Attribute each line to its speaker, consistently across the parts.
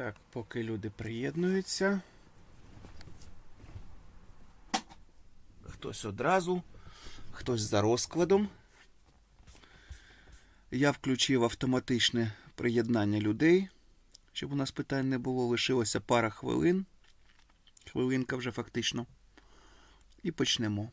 Speaker 1: Так, поки люди приєднуються. Хтось одразу, хтось за розкладом. Я включив автоматичне приєднання людей, щоб у нас питань не було. Лишилося пара хвилин. Хвилинка вже фактично. І почнемо.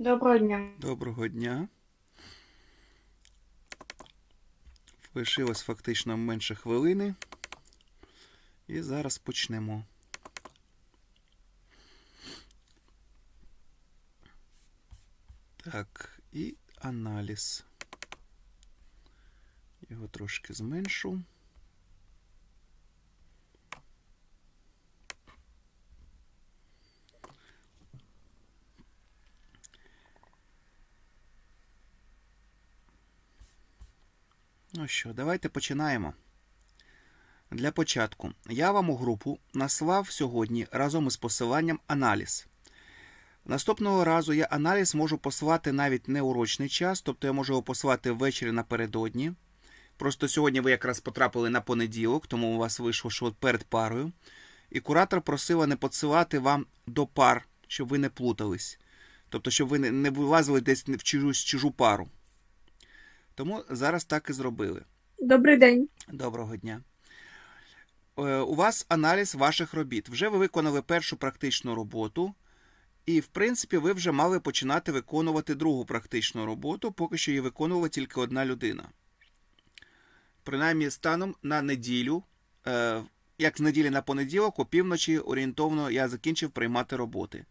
Speaker 2: Доброго дня.
Speaker 1: Доброго дня. Лишилось фактично менше хвилини. І зараз почнемо. Так, і аналіз. Його трошки зменшу. Ну що, давайте починаємо. Для початку я вам у групу наслав сьогодні разом із посиланням аналіз. Наступного разу я аналіз можу послати навіть не урочний час, тобто я можу його послати ввечері напередодні. Просто сьогодні ви якраз потрапили на понеділок, тому у вас вийшло що перед парою. І куратор просила не подсилати вам до пар, щоб ви не плутались. Тобто, щоб ви не вилазили десь в чужу, чужу пару. Тому зараз так і зробили.
Speaker 2: Добрий день.
Speaker 1: Доброго дня. Е, У вас аналіз ваших робіт. Вже ви виконали першу практичну роботу, і, в принципі, ви вже мали починати виконувати другу практичну роботу, поки що її виконувала тільки одна людина. Принаймні, станом на неділю, е, як з неділі на понеділок, о півночі орієнтовно я закінчив приймати роботи.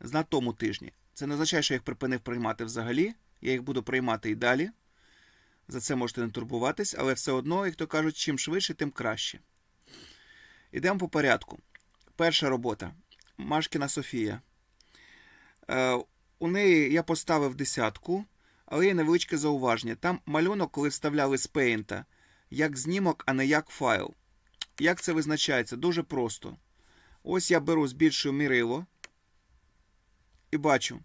Speaker 1: На тому тижні. Це не означає, що я їх припинив приймати взагалі. Я їх буду приймати і далі. За це можете не турбуватись, але все одно, як то кажуть, чим швидше, тим краще. Ідемо по порядку. Перша робота. Машкіна Софія. Е, у неї я поставив десятку, але є невеличке зауваження. Там малюнок, коли вставляли з пейнта, як знімок, а не як файл. Як це визначається? Дуже просто. Ось я беру, збільшую мірило і бачу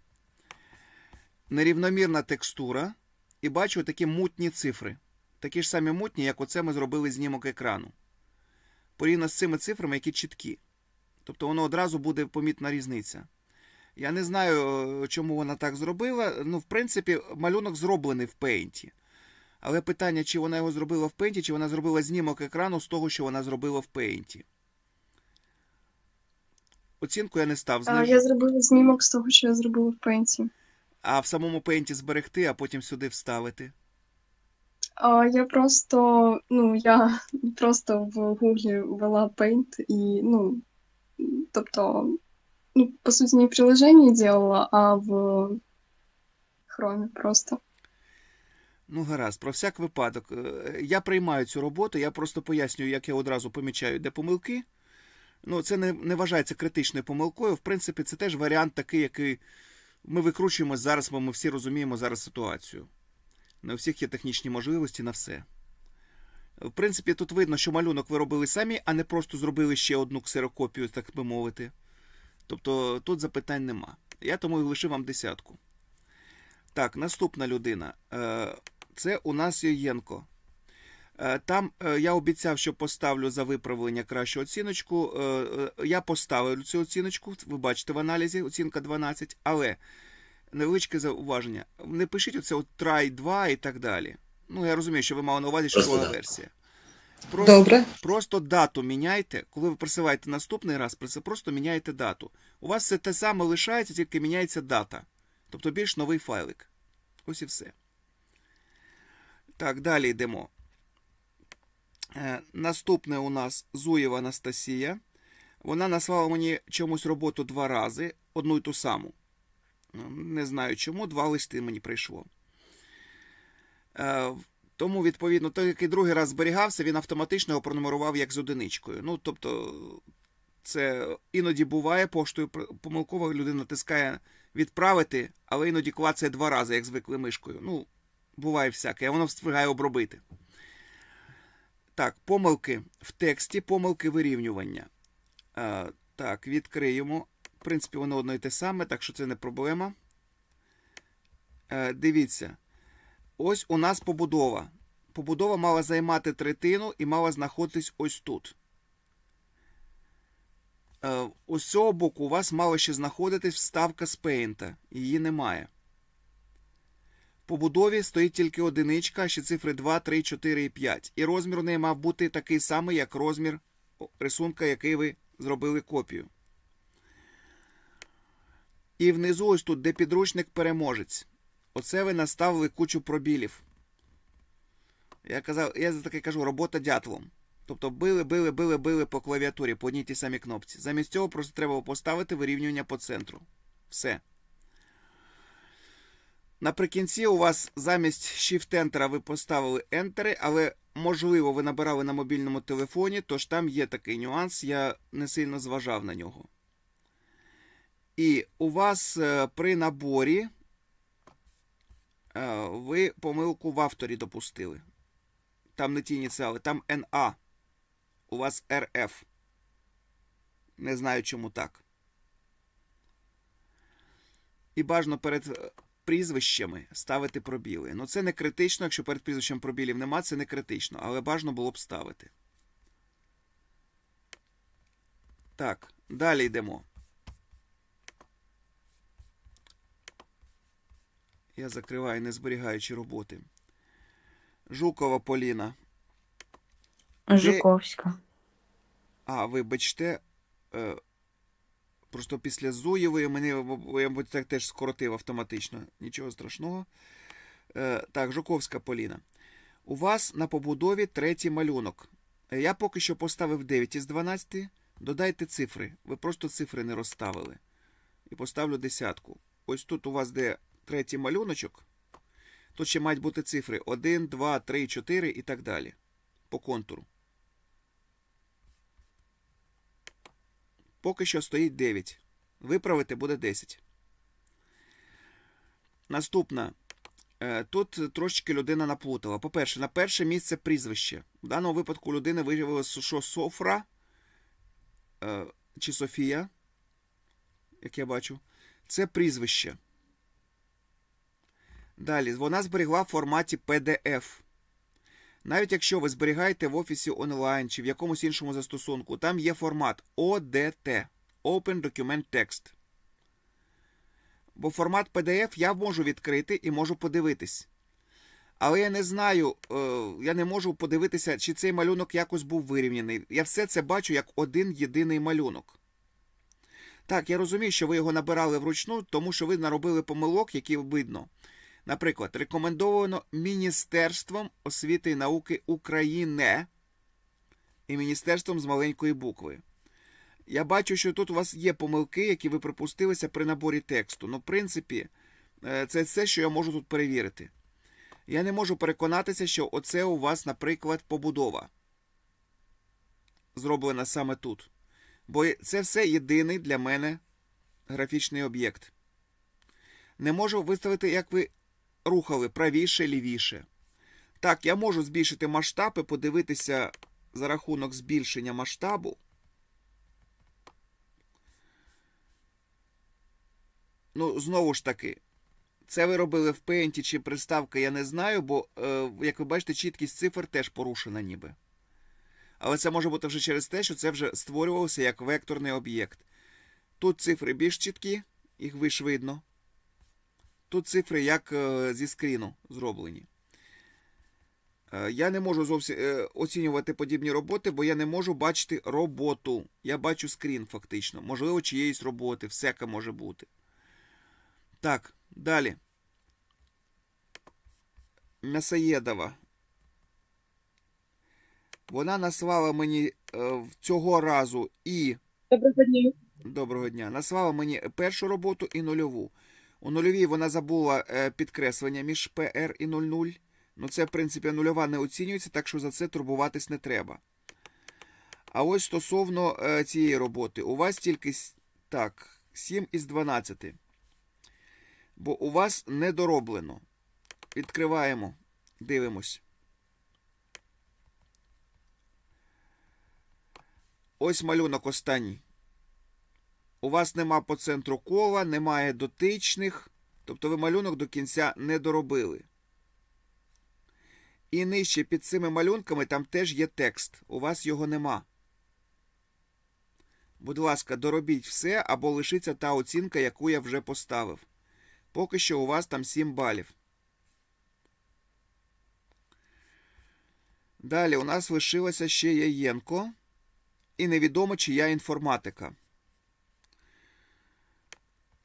Speaker 1: нерівномірна текстура і бачу такі мутні цифри. Такі ж самі мутні, як оце ми зробили знімок екрану. Порівняно з цими цифрами, які чіткі. Тобто воно одразу буде помітна різниця. Я не знаю, е, чому вона так зробила. Ну, в принципі, малюнок зроблений в пейнті. Але питання, чи вона його зробила в пейнті, чи вона зробила знімок екрану з того, що вона зробила в пейнті. Оцінку я не став
Speaker 2: А, я зробила знімок з того, що я зробила в пенсі.
Speaker 1: А в самому пейнті зберегти, а потім сюди вставити.
Speaker 2: А, я просто, ну, я просто в Гуглі ввела Paint і, ну, тобто, ну, по суті, не в приложении делала, а в хромі просто.
Speaker 1: Ну, гаразд, про всяк випадок. Е, Я приймаю цю роботу, я просто пояснюю, як я одразу помічаю, де помилки. Ну, це не, не вважається критичною помилкою. В принципі, це теж варіант такий, який ми викручуємо зараз, бо ми всі розуміємо зараз ситуацію. Не у всіх є технічні можливості на все. В принципі, тут видно, що малюнок ви робили самі, а не просто зробили ще одну ксерокопію, так би мовити. Тобто тут запитань нема. Я тому і лишив вам десятку. Так, наступна людина. Е, Це у нас Єєнко. Е, Там е, я обіцяв, що поставлю за виправлення кращу оціночку. Е, Я поставив цю оціночку. Ви бачите в аналізі оцінка 12, але невеличке зауваження. Не пишіть оце от try 2 і так далі. Ну, я розумію, що ви мали на увазі, що
Speaker 3: да.
Speaker 1: версія. Просто,
Speaker 4: Добре.
Speaker 1: просто дату міняйте. Коли ви присилаєте наступний раз, просто міняєте дату. У вас все те саме лишається, тільки міняється дата. Тобто більш новий файлик. Ось і все. Так, далі йдемо. Е, наступне у нас Зуєва Анастасія. Вона назвала мені чомусь роботу два рази, одну й ту саму. Ну, Не знаю чому, два листи мені прийшло. Е, тому, відповідно, той, який другий раз зберігався, він автоматично його пронумерував як з одиничкою. Ну, тобто, це іноді буває поштою помилково людина натискає відправити, але іноді клацає два рази, як звикли мишкою. Ну, буває всяке, а воно встигає обробити. Так, помилки в тексті, помилки вирівнювання. Е, так, відкриємо. В принципі, воно одно і те саме, так що це не проблема. Е, дивіться. Ось у нас побудова. Побудова мала займати третину і мала знаходитись ось тут. Е, Ось цього боку у вас мала ще знаходитись вставка з пейнта. Її немає. Побудові стоїть тільки одиничка, ще цифри 2, 3, 4 і 5. І розмір у неї мав бути такий самий, як розмір рисунка, який ви зробили копію. І внизу ось тут, де підручник переможець. Оце ви наставили кучу пробілів. Я казав, я за таке кажу, робота дятлом. Тобто били, били, били, били по клавіатурі по одній тій самій кнопці. Замість цього просто треба поставити вирівнювання по центру. Все. Наприкінці у вас замість Shift-Enter ви поставили Enter, але можливо ви набирали на мобільному телефоні, тож там є такий нюанс, я не сильно зважав на нього. І у вас е, при наборі е, ви помилку в авторі допустили. Там не ті ініціали, там НА. У вас РФ. Не знаю, чому так. І бажано перед е, прізвищами ставити пробіли. Ну, це не критично, якщо перед прізвищем пробілів нема, це не критично, але бажано було б ставити. Так, далі йдемо. Я закриваю, не зберігаючи роботи. Жукова Поліна.
Speaker 4: Жуковська.
Speaker 1: А, вибачте. Просто після Зуєвої мене я так теж скоротив автоматично. Нічого страшного. Е, так, Жуковська Поліна. У вас на побудові третій малюнок. Я поки що поставив 9 із 12. Додайте цифри. Ви просто цифри не розставили. І поставлю десятку. Ось тут у вас де третій малюночок. Тут ще мають бути цифри 1, 2, 3, 4 і так далі. По контуру. Поки що стоїть 9. Виправити буде 10. Наступна. Е, Тут трошечки людина наплутала. По-перше, на перше місце прізвище. В даному випадку людини виявилося, що Софра е, чи Софія, як я бачу, це прізвище. Далі, вона зберегла в форматі PDF. Навіть якщо ви зберігаєте в офісі онлайн чи в якомусь іншому застосунку, там є формат ODT Open Document Text. Бо формат PDF я можу відкрити і можу подивитись. Але я не знаю, е, я не можу подивитися, чи цей малюнок якось був вирівняний. Я все це бачу як один єдиний малюнок. Так, я розумію, що ви його набирали вручну, тому що ви наробили помилок, які видно. Наприклад, рекомендовано Міністерством освіти і науки України і Міністерством з маленької букви. Я бачу, що тут у вас є помилки, які ви припустилися при наборі тексту. Ну, в принципі, Е, Це все, що я можу тут перевірити. Я не можу переконатися, що оце у вас, наприклад, побудова. Зроблена саме тут. Бо це все єдиний для мене графічний об'єкт. Не можу виставити, як ви рухали правіше, лівіше. Так, я можу збільшити масштаб і подивитися за рахунок збільшення масштабу. Ну, знову ж таки, це ви робили в пейнті чи приставка, я не знаю, бо, е, як ви бачите, чіткість цифр теж порушена ніби. Але це може бути вже через те, що це вже створювалося як векторний об'єкт. Тут цифри більш чіткі, їх виш видно. Тут цифри як е, зі скріну зроблені. Е, Я не можу зовсім е, оцінювати подібні роботи, бо я не можу бачити роботу. Я бачу скрін, фактично. Можливо, чиєїсь роботи, всяке може бути. Так, далі. Мясоєдова. Вона назвала мені цього разу і
Speaker 2: Доброго дня.
Speaker 1: Доброго дня. Назвала мені першу роботу і нульову. У нульовій вона забула е, підкреслення між PR і 00. Ну, це, в принципі, нульова не оцінюється, так що за це турбуватись не треба. А ось стосовно е, цієї роботи, у вас тільки так, 7 із 12. Бо у вас недороблено. Відкриваємо, дивимось. Ось малюнок останній. У вас нема по центру кола, немає дотичних, тобто ви малюнок до кінця не доробили. І нижче під цими малюнками там теж є текст. У вас його нема. Будь ласка, доробіть все або лишиться та оцінка, яку я вже поставив. Поки що у вас там 7 балів. Далі у нас лишилося ще Яєнко. І невідомо, чия інформатика.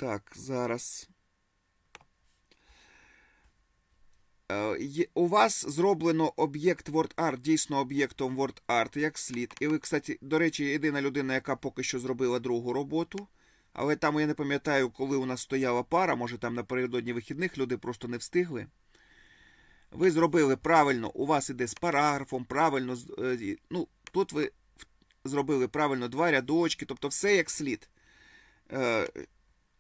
Speaker 1: Так, зараз. Е, У вас зроблено об'єкт WordArt дійсно об'єктом WordArt як слід. І ви, кстати, до речі, єдина людина, яка поки що зробила другу роботу. Але там я не пам'ятаю, коли у нас стояла пара, може там напередодні вихідних люди просто не встигли. Ви зробили правильно, у вас іде з параграфом, правильно. е, Ну, тут ви зробили правильно два рядочки, тобто все як слід.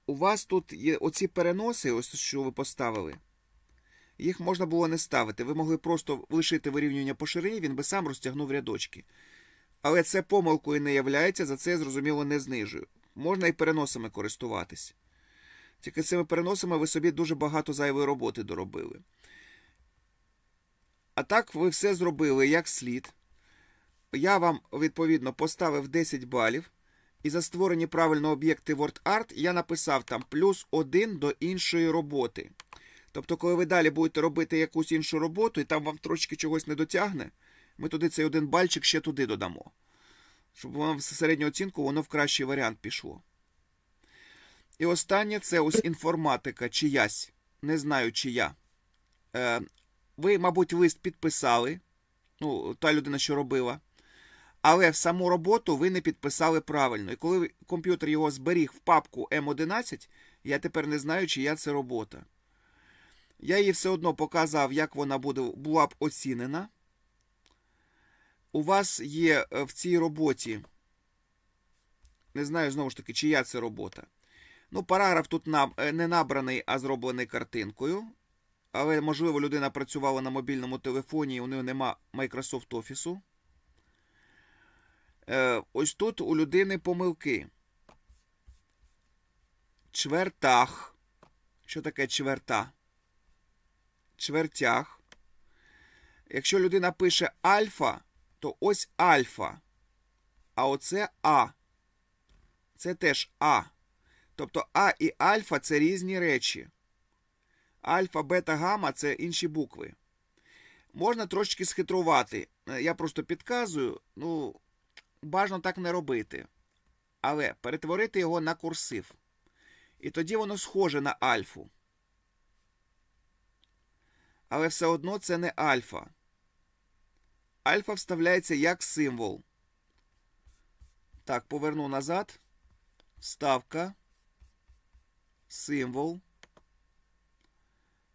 Speaker 1: У вас тут є оці переноси, ось що ви поставили. Їх можна було не ставити. Ви могли просто лишити вирівнювання по ширині, він би сам розтягнув рядочки. Але це помилкою не являється, за це зрозуміло не знижую. Можна і переносами користуватись. Тільки цими переносами ви собі дуже багато зайвої роботи доробили. А так ви все зробили як слід. Я вам, відповідно, поставив 10 балів. І за створені правильно об'єкти WordArt я написав там плюс один до іншої роботи. Тобто, коли ви далі будете робити якусь іншу роботу, і там вам трошки чогось не дотягне, ми туди цей один бальчик ще туди додамо. Щоб воно в середню оцінку воно в кращий варіант пішло. І останнє це ось інформатика чиясь. Не знаю, чия. Е, ви, мабуть, лист підписали. Ну, та людина, що робила. Але в саму роботу ви не підписали правильно. І коли комп'ютер його зберіг в папку М11, я тепер не знаю, чия це робота. Я їй все одно показав, як вона буде, була б оцінена. У вас є е, в цій роботі. Не знаю, знову ж таки, чия це робота. Ну, параграф тут е, не набраний, а зроблений картинкою. Але, можливо, людина працювала на мобільному телефоні, і у неї нема Microsoft Office. Е, ось тут у людини помилки. Чвертах. Що таке чверта? Чвертях. Якщо людина пише альфа, то ось альфа. А оце А. Це теж А. Тобто А і альфа це різні речі. Альфа, бета, гамма це інші букви. Можна трошечки схитрувати. Е, Я просто підказую. Ну, бажано так не робити. Але перетворити його на курсив. І тоді воно схоже на альфу. Але все одно це не альфа. Альфа вставляється як символ. Так, поверну назад. Вставка. Символ.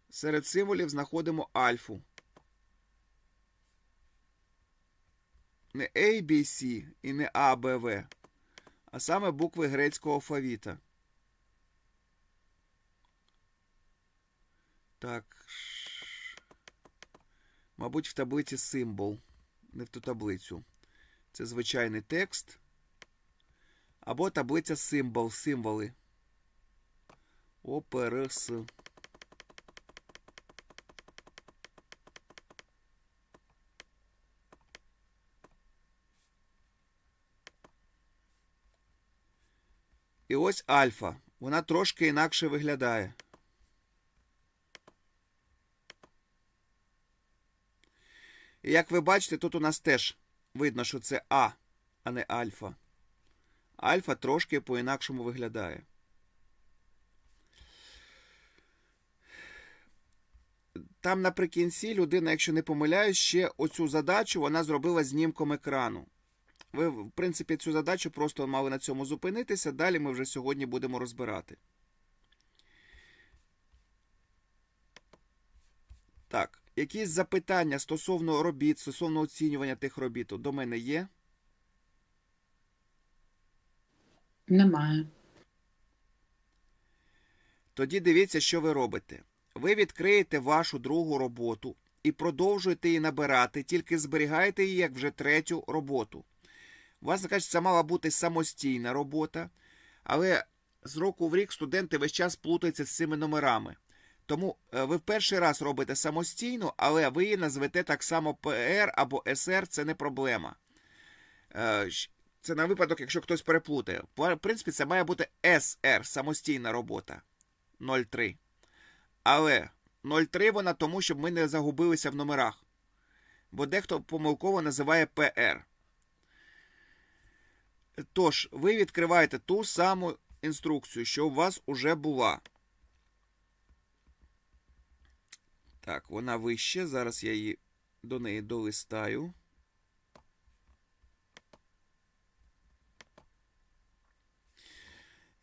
Speaker 1: Серед символів знаходимо альфу. Не A, B, C і не В, а саме букви грецького алфавіта. Так. Мабуть, в таблиці символ. Не в ту таблицю. Це звичайний текст. Або таблиця символ, символи. ОПРС. Ось альфа. Вона трошки інакше виглядає. І як ви бачите, тут у нас теж видно, що це А, а не альфа. Альфа трошки по-інакшому виглядає. Там наприкінці людина, якщо не помиляюсь, ще оцю задачу вона зробила знімком екрану. Ви, в принципі, цю задачу просто мали на цьому зупинитися. Далі ми вже сьогодні будемо розбирати. Так, якісь запитання стосовно робіт, стосовно оцінювання тих робіт до мене є?
Speaker 3: Немає.
Speaker 1: Тоді дивіться, що ви робите. Ви відкриєте вашу другу роботу і продовжуєте її набирати, тільки зберігаєте її як вже третю роботу. У вас, кажуть, це мала бути самостійна робота, але з року в рік студенти весь час плутаються з цими номерами. Тому е, ви в перший раз робите самостійно, але ви її назвете так само ПР або СР, це не проблема. Е, Це на випадок, якщо хтось переплутає. В принципі, це має бути СР, самостійна робота. 03. Але 03 вона тому, щоб ми не загубилися в номерах. Бо дехто помилково називає ПР. Тож, ви відкриваєте ту саму інструкцію, що у вас уже була. Так, вона вище. Зараз я її до неї долистаю.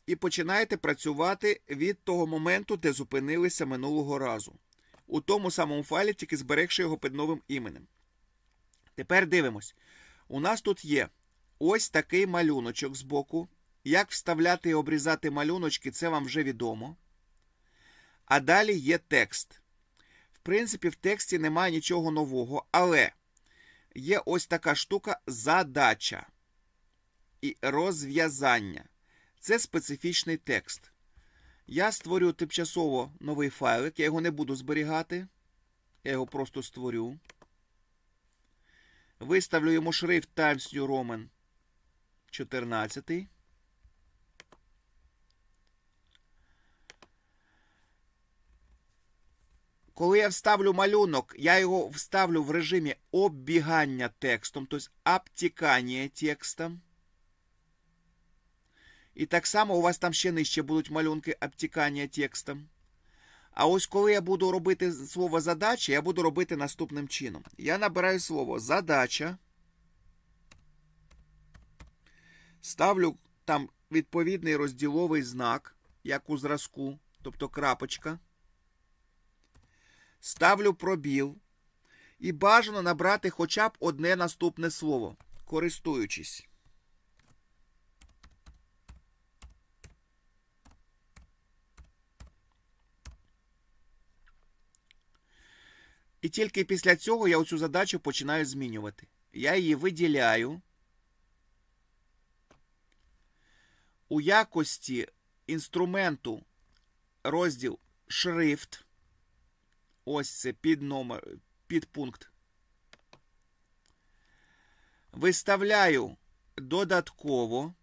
Speaker 1: І починаєте працювати від того моменту, де зупинилися минулого разу. У тому самому файлі, тільки зберегши його під новим іменем. Тепер дивимось. У нас тут є ось такий малюночок збоку. Як вставляти і обрізати малюночки, це вам вже відомо. А далі є текст. В принципі, в тексті немає нічого нового, але є ось така штука задача і розв'язання. Це специфічний текст. Я створю тимчасово новий файлик, я його не буду зберігати. Я його просто створю. Виставлю йому шрифт Times New Roman 14. Коли я вставлю малюнок, я його вставлю в режимі оббігання текстом, тобто обтікання текстом. І так само у вас там ще нижче будуть малюнки обтікання текстом. А ось коли я буду робити слово задача, я буду робити наступним чином. Я набираю слово задача. Ставлю там відповідний розділовий знак, як у зразку, тобто крапочка. Ставлю пробіл. І бажано набрати хоча б одне наступне слово, користуючись. І тільки після цього я оцю задачу починаю змінювати. Я її виділяю. У якості інструменту розділ шрифт. Ось це під номер, під пункт. Виставляю додатково.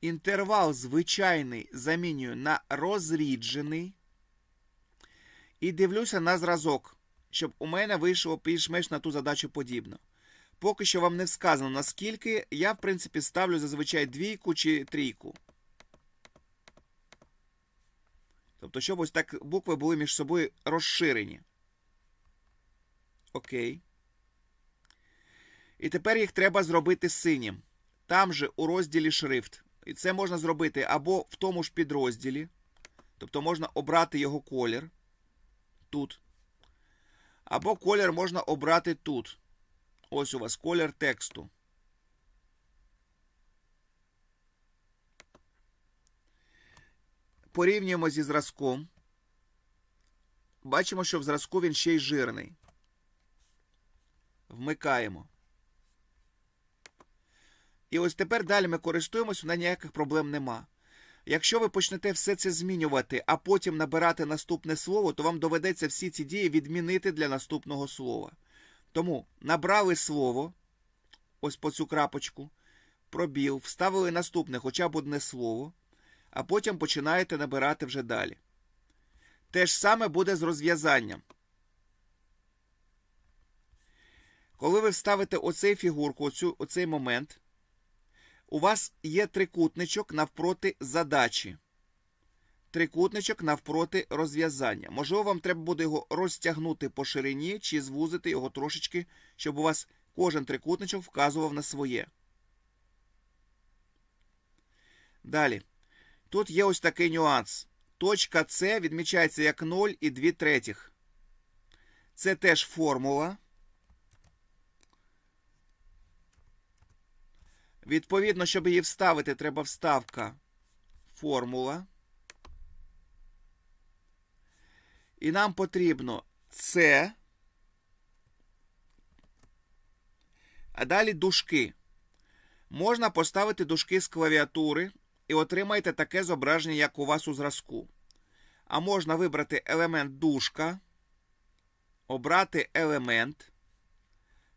Speaker 1: Інтервал звичайний замінюю на розріджений. І дивлюся на зразок, щоб у мене вийшло більш-менш на ту задачу подібно. Поки що вам не сказано наскільки, я, в принципі, ставлю зазвичай двійку чи трійку. Тобто, щоб ось так букви були між собою розширені. Окей. І тепер їх треба зробити синім. Там же у розділі шрифт. І це можна зробити або в тому ж підрозділі. Тобто можна обрати його колір тут. Або колір можна обрати тут. Ось у вас колір тексту. Порівнюємо зі зразком. Бачимо, що в зразку він ще й жирний. Вмикаємо. І ось тепер далі ми користуємося, на ніяких проблем нема. Якщо ви почнете все це змінювати, а потім набирати наступне слово, то вам доведеться всі ці дії відмінити для наступного слова. Тому набрали слово, ось по цю крапочку, пробіл, вставили наступне хоча б одне слово, а потім починаєте набирати вже далі. Те ж саме буде з розв'язанням. Коли ви вставите оцей фігурку, оцю, оцей момент, у вас є трикутничок навпроти задачі. Трикутничок навпроти розв'язання. Можливо, вам треба буде його розтягнути по ширині чи звузити його трошечки, щоб у вас кожен трикутничок вказував на своє. Далі. Тут є ось такий нюанс. Точка С відмічається як 0 і 2 третіх. Це теж формула. Відповідно, щоб її вставити, треба вставка формула. І нам потрібно С. А далі дужки. Можна поставити дужки з клавіатури і отримаєте таке зображення, як у вас у зразку. А можна вибрати елемент дужка, обрати елемент,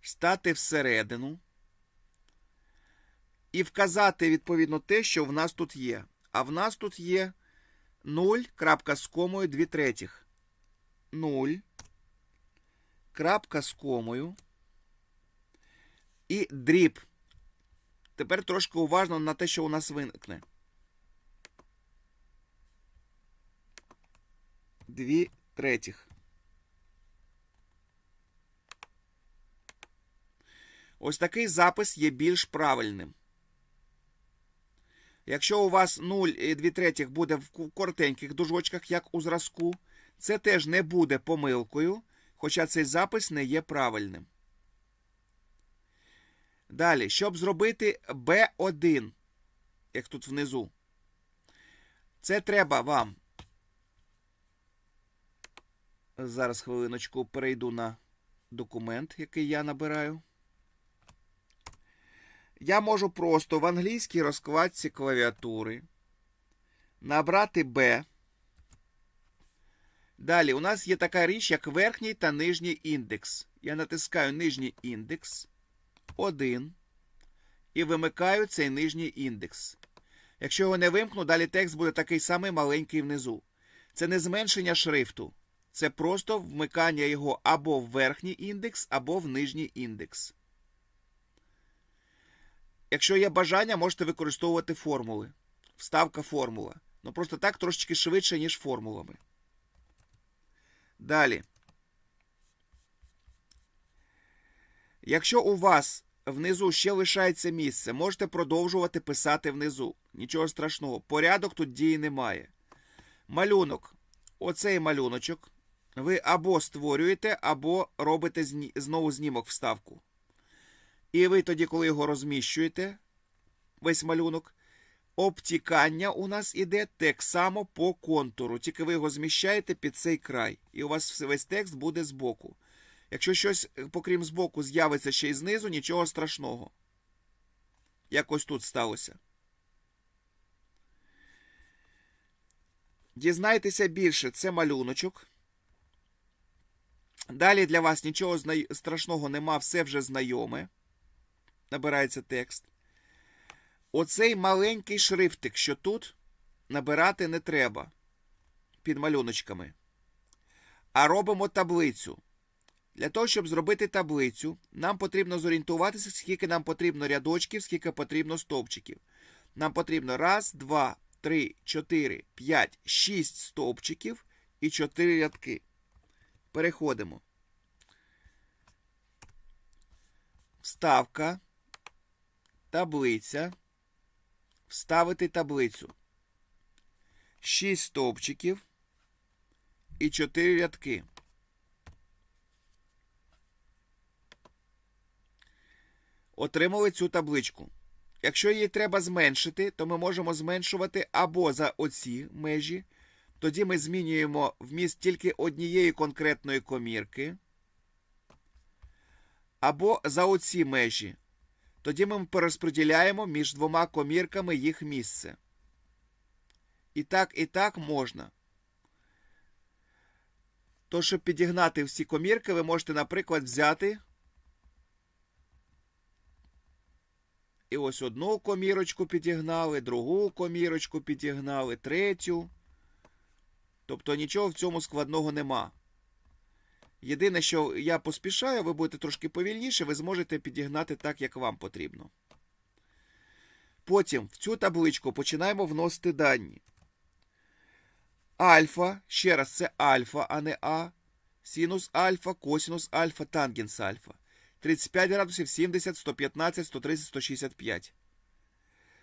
Speaker 1: стати всередину і вказати відповідно те, що в нас тут є. А в нас тут є 0, з комою 2 третіх. 0, крапка з комою і дріб. Тепер трошки уважно на те, що у нас виникне. 2 третіх. Ось такий запис є більш правильним. Якщо у вас 0 і 2 третіх буде в коротеньких дужочках, як у зразку, це теж не буде помилкою, хоча цей запис не є правильним. Далі, щоб зробити B1, як тут внизу, це треба вам. Зараз хвилиночку перейду на документ, який я набираю. Я можу просто в англійській розкладці клавіатури набрати B. Далі у нас є така річ, як верхній та нижній індекс. Я натискаю нижній індекс 1 і вимикаю цей нижній індекс. Якщо його не вимкну, далі текст буде такий самий маленький внизу. Це не зменшення шрифту. Це просто вмикання його або в верхній індекс, або в нижній індекс. Якщо є бажання, можете використовувати формули. Вставка формула. Ну просто так трошечки швидше, ніж формулами. Далі. Якщо у вас внизу ще лишається місце, можете продовжувати писати внизу. Нічого страшного. Порядок тут дії немає. Малюнок. Оцей малюночок. Ви або створюєте, або робите знову знімок вставку. І ви тоді, коли його розміщуєте, весь малюнок, обтікання у нас іде так само по контуру. Тільки ви його зміщаєте під цей край. І у вас весь текст буде збоку. Якщо щось, покрім збоку, з'явиться ще й знизу, нічого страшного. Якось тут сталося. Дізнайтеся більше, це малюночок. Далі для вас нічого страшного нема, все вже знайоме. Набирається текст. Оцей маленький шрифтик, що тут, набирати не треба під малюночками. А робимо таблицю. Для того, щоб зробити таблицю, нам потрібно зорієнтуватися, скільки нам потрібно рядочків, скільки потрібно стовпчиків. Нам потрібно раз, два, три, чотири, п'ять, шість стовпчиків і чотири рядки. Переходимо. Вставка. Таблиця. Вставити таблицю. 6 стовпчиків і 4 рядки. Отримали цю табличку. Якщо її треба зменшити, то ми можемо зменшувати або за оці межі. Тоді ми змінюємо вміст тільки однієї конкретної комірки. Або за оці межі. Тоді ми перерозподіляємо між двома комірками їх місце. І так, і так можна. То, щоб підігнати всі комірки, ви можете, наприклад, взяти і ось одну комірочку підігнали, другу комірочку підігнали, третю. Тобто нічого в цьому складного нема. Єдине, що я поспішаю, ви будете трошки повільніше, ви зможете підігнати так, як вам потрібно. Потім в цю табличку починаємо вносити дані. Альфа, ще раз, це альфа, а не А. Синус альфа, косинус альфа, тангенс альфа. 35 градусів, 70, 115, 130, 165.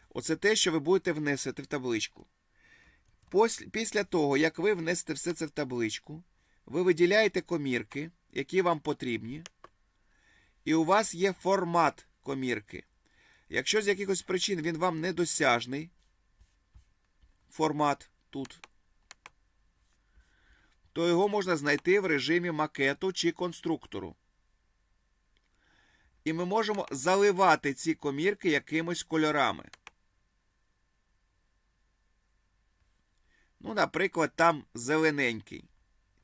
Speaker 1: Оце те, що ви будете внесити в табличку. Після того, як ви внесете все це в табличку, ви виділяєте комірки, які вам потрібні, і у вас є формат комірки. Якщо з якихось причин він вам недосяжний, формат тут, то його можна знайти в режимі макету чи конструктору. І ми можемо заливати ці комірки якимось кольорами. Ну, наприклад, там зелененький.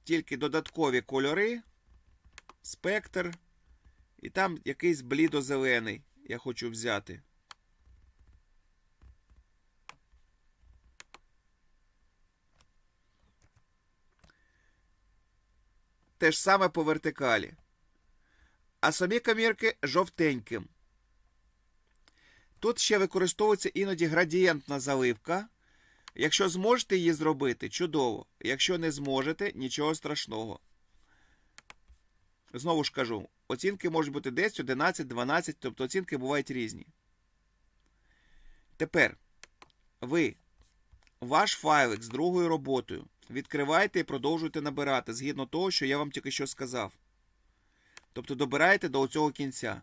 Speaker 1: Тільки додаткові кольори, спектр, і там якийсь блідозелений я хочу взяти. Те ж саме по вертикалі. А самі комірки жовтеньким. Тут ще використовується іноді градієнтна заливка. Якщо зможете її зробити, чудово. Якщо не зможете, нічого страшного. Знову ж кажу, оцінки можуть бути 10, 11, 12, тобто оцінки бувають різні. Тепер ви ваш файлик з другою роботою відкриваєте і продовжуєте набирати згідно того, що я вам тільки що сказав. Тобто добираєте до цього кінця.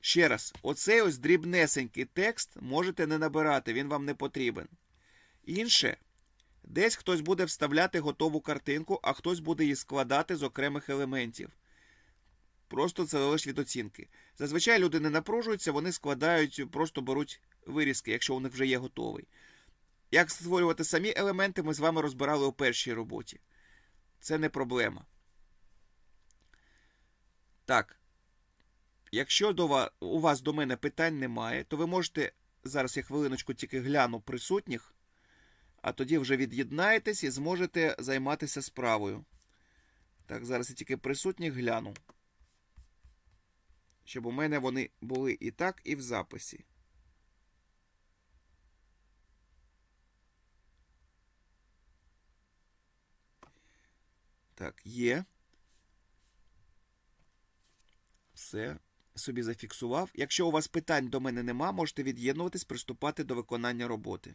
Speaker 1: Ще раз, оцей ось дрібнесенький текст можете не набирати, він вам не потрібен. Інше, десь хтось буде вставляти готову картинку, а хтось буде її складати з окремих елементів. Просто це залежить від оцінки. Зазвичай люди не напружуються, вони складають, просто беруть вирізки, якщо у них вже є готовий. Як створювати самі елементи, ми з вами розбирали у першій роботі. Це не проблема. Так. Якщо до вас, у вас до мене питань немає, то ви можете зараз я хвилиночку тільки гляну присутніх, а тоді вже від'єднаєтесь і зможете займатися справою. Так, зараз я тільки присутніх гляну. Щоб у мене вони були і так, і в записі. Так, є. Все. Собі зафіксував. Якщо у вас питань до мене нема, можете від'єднуватись, приступати до виконання роботи.